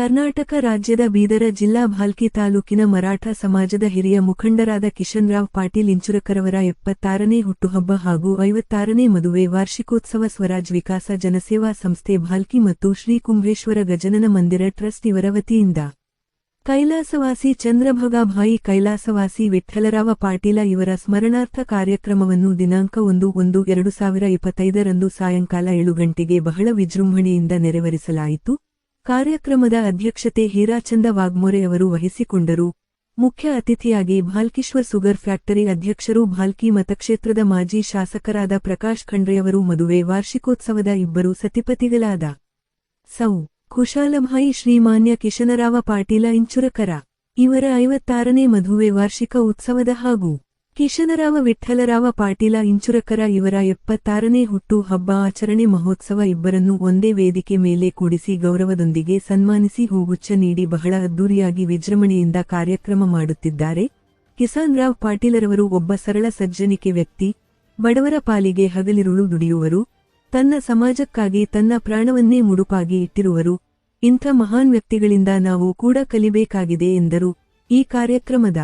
ಕರ್ನಾಟಕ ರಾಜ್ಯದ ಬೀದರ ಜಿಲ್ಲಾ ಭಾಲ್ಕಿ ತಾಲೂಕಿನ ಮರಾಠ ಸಮಾಜದ ಹಿರಿಯ ಮುಖಂಡರಾದ ಕಿಶನ್ರಾವ್ ಪಾಟೀಲ್ ಇಂಚುರಕರವರ ಎಪ್ಪತ್ತಾರನೇ ಹುಟ್ಟುಹಬ್ಬ ಹಾಗೂ ಐವತ್ತಾರನೇ ಮದುವೆ ವಾರ್ಷಿಕೋತ್ಸವ ಸ್ವರಾಜ್ ವಿಕಾಸ ಜನಸೇವಾ ಸಂಸ್ಥೆ ಭಾಲ್ಕಿ ಮತ್ತು ಶ್ರೀ ಕುಂಭೇಶ್ವರ ಗಜನನ ಮಂದಿರ ಟ್ರಸ್ಟ್ ಇವರ ವತಿಯಿಂದ. ಕೈಲಾಸವಾಸಿ ಚಂದ್ರಭಗಾಭಾಯಿ ಕೈಲಾಸವಾಸಿ ವಿಠ್ಠಲರಾವ ಪಾಟೀಲ ಇವರ ಸ್ಮರಣಾರ್ಥ ಕಾರ್ಯಕ್ರಮವನ್ನು ದಿನಾಂಕ ಒಂದು ಒಂದು ಎರಡು ಸಾವಿರ ಇಪ್ಪತ್ತೈದರಂದು ಸಾಯಂಕಾಲ ಏಳು ಗಂಟೆಗೆ ಬಹಳ ವಿಜೃಂಭಣೆಯಿಂದ ನೆರವೇರಿಸಲಾಯಿತು. ಕಾರ್ಯಕ್ರಮದ ಅಧ್ಯಕ್ಷತೆ ಹೀರಾಚಂದ ವಾಗ್ಮೋರೆ ಅವರು ವಹಿಸಿಕೊಂಡರು. ಮುಖ್ಯ ಅತಿಥಿಯಾಗಿ ಭಾಲ್ಕಿಶ್ವರ್ ಸುಗರ್ ಫ್ಯಾಕ್ಟರಿ ಅಧ್ಯಕ್ಷರು ಭಾಲ್ಕಿ ಮತಕ್ಷೇತ್ರದ ಮಾಜಿ ಶಾಸಕರಾದ ಪ್ರಕಾಶ್ ಖಂಡ್ರೆಯವರು ಮದುವೆ ವಾರ್ಷಿಕೋತ್ಸವದ ಇಬ್ಬರು ಸತಿಪತಿಗಳಾದ ಸೌ. ಕುಶಾಲಭಾಯಿ ಶ್ರೀಮಾನ್ಯ ಕಿಶನರಾವ ಪಾಟೀಲ ಇಂಚುರಕರ. ಇವರ ಐವತ್ತಾರನೇ ಮದುವೆ ವಾರ್ಷಿಕ ಉತ್ಸವದ ಹಾಗೂ ಕಿಶನರಾವ ವಿಠ್ಠಲರಾವ ಪಾಟೀಲ ಇಂಚುರಕರ ಇವರ ಎಪ್ಪತ್ತಾರನೇ ಹುಟ್ಟು ಹಬ್ಬ ಆಚರಣೆ ಮಹೋತ್ಸವ ಇಬ್ಬರನ್ನು ಒಂದೇ ವೇದಿಕೆ ಮೇಲೆ ಕೂಡಿಸಿ ಗೌರವದೊಂದಿಗೆ ಸನ್ಮಾನಿಸಿ ಹೂಗುಚ್ಛ ನೀಡಿ ಬಹಳ ಅದ್ದೂರಿಯಾಗಿ ವಿಜೃಂಭಣೆಯಿಂದ ಕಾರ್ಯಕ್ರಮ ಮಾಡುತ್ತಿದ್ದಾರೆ. ಕಿಸಾನ್ ರಾವ್ ಪಾಟೀಲರವರು ಒಬ್ಬ ಸರಳ ಸಜ್ಜನಿಕೆ ವ್ಯಕ್ತಿ, ಬಡವರ ಪಾಲಿಗೆ ಹಗಲಿರುಳು ದುಡಿಯುವರು. ತನ್ನ ಸಮಾಜಕ್ಕಾಗಿ ತನ್ನ ಪ್ರಾಣವನ್ನೇ ಮುಡುಪಾಗಿ ಇಟ್ಟಿರುವರು. ಇಂಥ ಮಹಾನ್ ವ್ಯಕ್ತಿಗಳಿಂದ ನಾವು ಕೂಡ ಕಲಿಬೇಕಾಗಿದೆ ಎಂದರು. ಈ ಕಾರ್ಯಕ್ರಮದ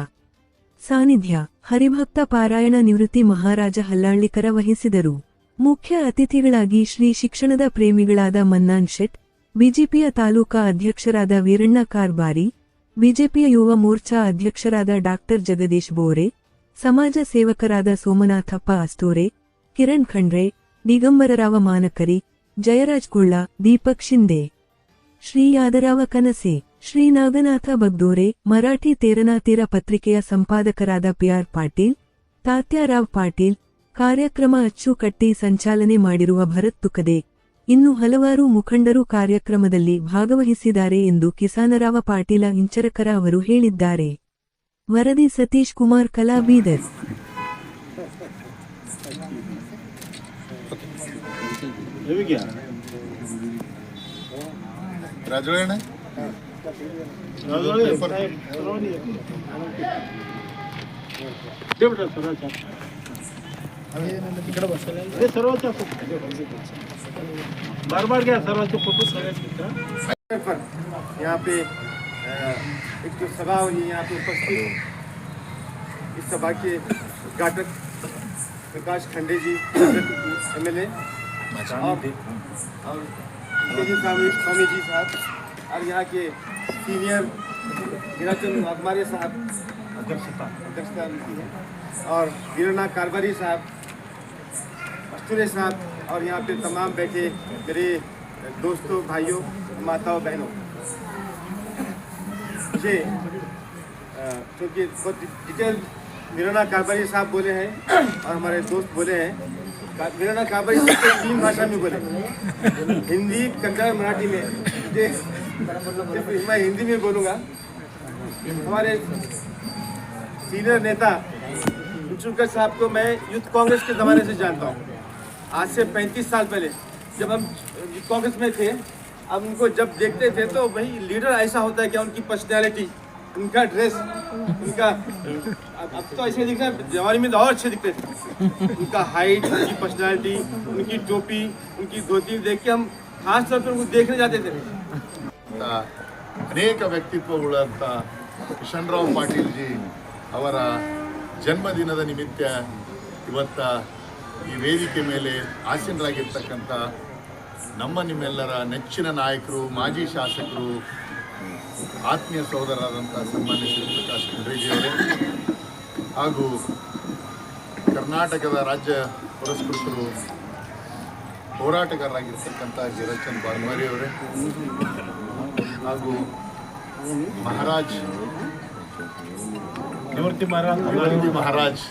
ಸಾನ್ನಿಧ್ಯ, ಹರಿಭಕ್ತ ಪಾರಾಯಣ ನಿವೃತ್ತಿ ಮಹಾರಾಜ ಹಲ್ಲಾಳ್ಳಿಕರ ವಹಿಸಿದರು. ಮುಖ್ಯ ಅತಿಥಿಗಳಾಗಿ ಶ್ರೀ ಶಿಕ್ಷಣದ ಪ್ರೇಮಿಗಳಾದ ಮನ್ನಾನ್ ಶೆಟ್, ಬಿಜೆಪಿಯ ತಾಲೂಕಾ ಅಧ್ಯಕ್ಷರಾದ ವೀರಣ್ಣ ಕಾರ್ಬಾರಿ, ಬಿಜೆಪಿಯ ಯುವ ಮೋರ್ಚಾ ಅಧ್ಯಕ್ಷರಾದ ಡಾಕ್ಟರ್ ಜಗದೀಶ್ ಬೋರೆ, ಸಮಾಜ ಸೇವಕರಾದ ಸೋಮನಾಥಪ್ಪ ಅಸ್ತೋರೆ, ಕಿರಣ್ ಖಂಡ್ರೆ, ದಿಗಂಬರರಾವ ಮಾನಕರಿ, ಜಯರಾಜ್ ಕುಳ್ಳ, ದೀಪಕ್ ಶಿಂದೆ ಶ್ರೀ ಯಾದರಾವ ಕನಸೆ. ಶ್ರೀ ನಾಗನಾಥ ಬಗ್ದೋರೆ, ಮರಾಠಿ ತೇರನಾತೀರ ಪತ್ರಿಕೆಯ ಸಂಪಾದಕರಾದ ಪಿ ಆರ್ ಪಾಟೀಲ್ ತಾತ್ಯಾರಾವ್ ಪಾಟೀಲ್, ಕಾರ್ಯಕ್ರಮ ಅಚ್ಚುಕಟ್ಟಿ ಸಂಚಾಲನೆ ಮಾಡಿರುವ ಭರತ್ ತುಕದೆ. ಇನ್ನು ಹಲವಾರು ಮುಖಂಡರು ಕಾರ್ಯಕ್ರಮದಲ್ಲಿ ಭಾಗವಹಿಸಿದ್ದಾರೆ ಎಂದು ಕಿಸಾನರಾವ ಪಾಟೀಲ ಇಂಚರಕರ ಅವರು ಹೇಳಿದ್ದಾರೆ. ವರದಿ ಸತೀಶ್ ಕುಮಾರ್ ಕಲಾ ಬೀದರ್ बार बार घ्या सर्वांचे फ़ोटो सगळ्यांचे पर यहाँ पे एक जो सभा हुई यहाँ पे उपस्थित इस सभा के उद्घाटक प्रकाश खंडे जी एम एल ए और स्वामी जी साहब और यहाँ के सीनियर हीराचंद वाघमारे साहब अध्यक्षता अध्यक्षता है। और वीरनाथ कारबारी साहब अस्तुरे साहब, और यहाँ पे तमाम बैठे मेरे दोस्तों, भाइयों, माताओं, बहनों। मुझे क्योंकि बहुत डिटेल मीराना कारबारी साहब बोले हैं और हमारे दोस्त बोले हैं मीराना कारबारी साहब तो तीन भाषा में बोले। हिंदी, कन्नड़, मराठी में। मैं हिंदी में बोलूँगा। हमारे सीनियर नेता इंचुलकर साहब को मैं यूथ कांग्रेस के ज़माने से जानता हूँ। आज से 35 साल पहले जब हम यूथ कांग्रेस में थे, अब उनको जब देखते थे तो भाई लीडर ऐसा होता है क्या उनकी पर्सनैलिटी उनका ड्रेस उनका अब अब तो ऐसे दिख रहे हैं, जवानी में तो और अच्छे दिखते थे। उनका हाइट उनकी पर्सनैलिटी उनकी टोपी, उनकी धोती देख के हम खास तौर पर उनको देखने जाते थे। ಅಂತ ಅನೇಕ ವ್ಯಕ್ತಿತ್ವಗಳಂಥ ಕಿಶನ್ರಾವ್ ಪಾಟೀಲ್ ಜಿ ಅವರ ಜನ್ಮದಿನದ ನಿಮಿತ್ತ ಇವತ್ತ ಈ ವೇದಿಕೆ ಮೇಲೆ ಆಸೀನರಾಗಿರ್ತಕ್ಕಂಥ ನಮ್ಮ ನಿಮ್ಮೆಲ್ಲರ ನೆಚ್ಚಿನ ನಾಯಕರು, ಮಾಜಿ ಶಾಸಕರು, ಆತ್ಮೀಯ ಸಹೋದರರಾದಂಥ ಸನ್ಮಾನ್ಯ ಶ್ರೀ ಪ್ರಕಾಶ್ ಹಾಗೂ ಕರ್ನಾಟಕದ ರಾಜ್ಯ ಪುರಸ್ಕೃತರು, ಹೋರಾಟಗಾರರಾಗಿರ್ತಕ್ಕಂಥ ಜಿರಚನ್ ಬಾಳ್ಮಾರಿ ಅವರೇ. ಹಾಗೂ ಮಹಾರಾಜ್. ನಿವೃತ್ತಿ ಮಹಾರಾಜ್. ಮಹಾರಾಜ್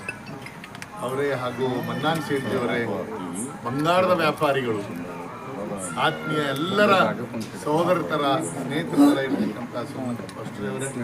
ಅವರೇ ಹಾಗೂ ಮನ್ನಾನ್ ಸೇನ್ಜಿವರೇ ಬಂಗಾರದ ವ್ಯಾಪಾರಿಗಳು. ಆತ್ಮೀಯ ಎಲ್ಲರ ಸಹೋದರತರ ಸ್ನೇಹಿತರರ ಇರತಕ್ಕಂಥ ಸೋಮನಾಥ ಅವರೇ.